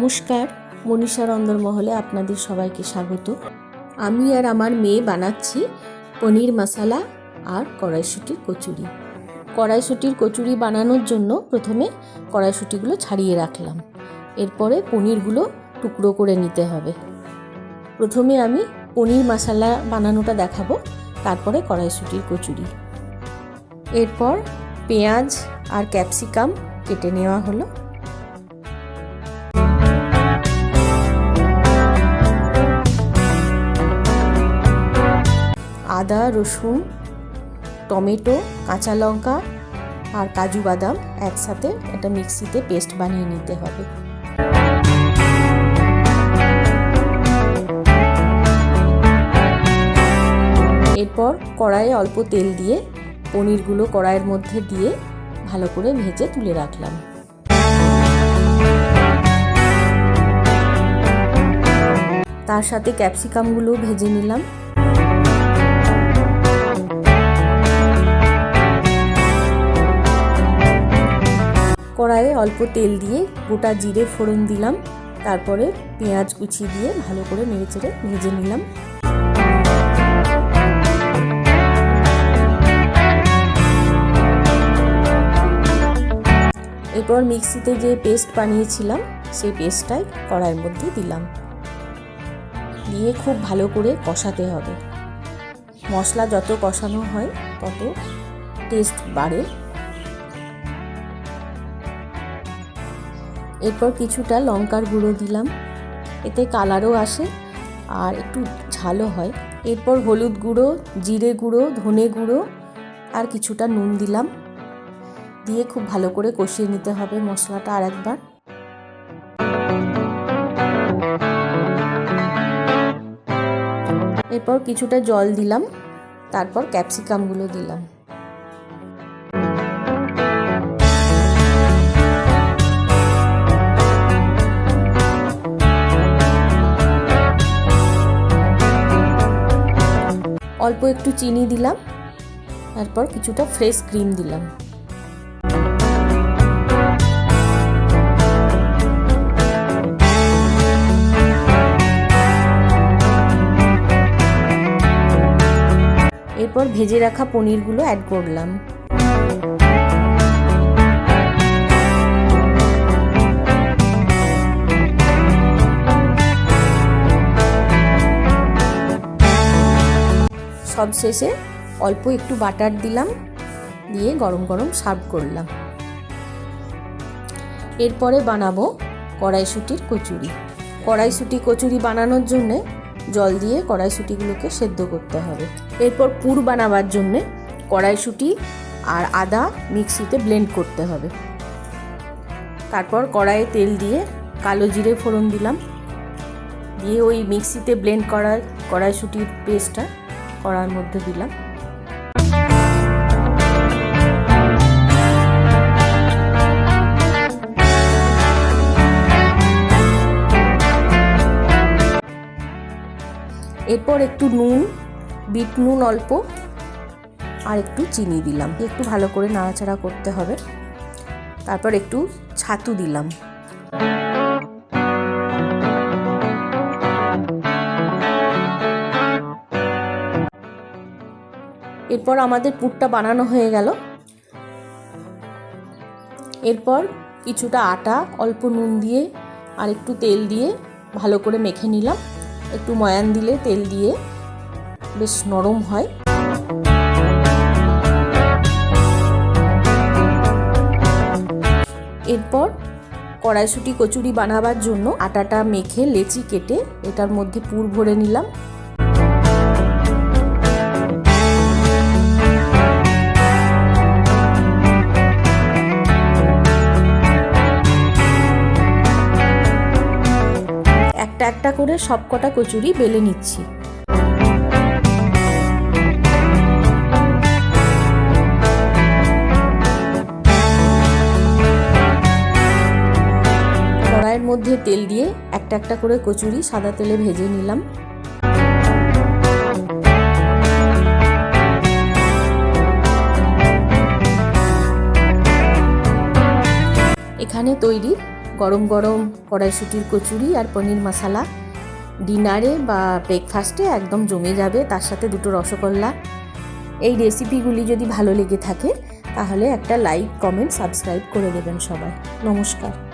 নমস্কার মনীষার অন্দরমহলে আপনাদের সবাইকে স্বাগত। আমি আর আমার মেয়ে বানাচ্ছি পনির মশালা আর কড়াইশুটির কচুরি। কড়াইশুটির কচুরি বানানোর জন্য প্রথমে কড়াইশুটিগুলো ছাড়িয়ে রাখলাম। এরপরে পনিরগুলো টুকরো করে নিতে হবে। প্রথমে আমি পনির মশালা বানানোটা দেখাবো, তারপরে কড়াইশুটির কচুরি। এরপর পেঁয়াজ আর ক্যাপসিকাম কেটে নেওয়া হলো। আদা, রসুন, টমেটো, কাঁচা লঙ্কা আর কাজু বাদাম একসাথে একটা মিক্সিতে পেস্ট বানিয়ে নিতে হবে। এরপর কড়াইয়ে অল্প তেল দিয়ে পনিরগুলো কড়াইয়ের মধ্যে দিয়ে ভালো করে ভেজে তুলে রাখলাম। তার সাথে ক্যাপসিকামগুলো ভেজে নিলাম। কড়াইয়ে অল্প তেল দিয়ে গোটা জিরে ফোড়ন দিলাম, তারপরে পেঁয়াজ কুচি দিয়ে ভালো করে নেড়েচেড়ে ভেজে নিলাম। এরপর মিক্সিতে যে পেস্ট বানিয়েছিলাম সেই পেস্টটাই কড়াইয়ের মধ্যে দিলাম। দিয়ে খুব ভালো করে কষাতে হবে। মশলা যত কষানো হয়, তত টেস্ট বাড়ে। এরপর কিছুটা লঙ্কার গুঁড়ো দিলাম। এতে কালারও আসে আর একটু ঝালও হয়। এরপর হলুদ গুঁড়ো, জিরে গুঁড়ো, ধনে গুঁড়ো আর কিছুটা নুন দিলাম। দিয়ে খুব ভালো করে কষিয়ে নিতে হবে মশলাটা আর একবার এরপর কিছুটা জল দিলাম, তারপর ক্যাপসিকামগুলো দিলাম। অল্প একটু চিনি দিলাম, তারপর কিছুটা ফ্রেশ ক্রিম দিলাম। এরপর ভেজে রাখা পনিরগুলো অ্যাড করলাম। সব শেষে অল্প একটু বাটার দিলাম, দিয়ে গরম গরম সার্ভ করলাম। এরপরে বানাবো কড়াইশুটির কচুরি। কড়াইশুটি কচুরি বানানোর জন্যে জল দিয়ে কড়াইশুটিগুলোকে সেদ্ধ করতে হবে। এরপর পুর বানাবার জন্যে কড়াইশুটি আর আদা মিক্সিতে ব্লেন্ড করতে হবে। তারপর কড়াইয়ে তেল দিয়ে কালো জিরে ফোড়ন দিলাম। দিয়ে ওই মিক্সিতে ব্লেন্ড করা কড়াইশুটির পেস্টটা কড়ার মধ্যে দিলাম। এরপর একটু নুন, বিট নুন অল্প, আর একটু চিনি দিলাম। একটু ভালো করে নাড়াচাড়া করতে হবে। তারপর একটু ছাতু দিলাম। এরপর আমাদের পুরটা বানানো হয়ে গেল। এরপর কিছুটা আটা, অল্প নুন দিয়ে আর একটু তেল দিয়ে ভালো করে মেখে নিলাম। একটু ময়ান দিলে তেল দিয়ে বেশ নরম হয়। এরপর কড়াইশুটি কচুরি বানাবার জন্য আটাটা মেখে লেচি কেটে এটার মধ্যে পুর ভরে নিলাম। একটা করে সব কটা কচুরি বেলে নিচ্ছি। কড়াইয়ের মধ্যে তেল দিয়ে একটা একটা করে কচুরি সাদা তেলে ভেজে নিলাম। এখানে তৈরি গরম গরম কড়াইশুটির কচুরি আর পনির মশালা। ডিনারে বা ব্রেকফাস্টে একদম জমে যাবে, তার সাথে দুটো রসগোল্লা। এই রেসিপিগুলি যদি ভালো লেগে থাকে, তাহলে একটা লাইক কমেন্ট সাবস্ক্রাইব করে দেবেন সবাই। নমস্কার।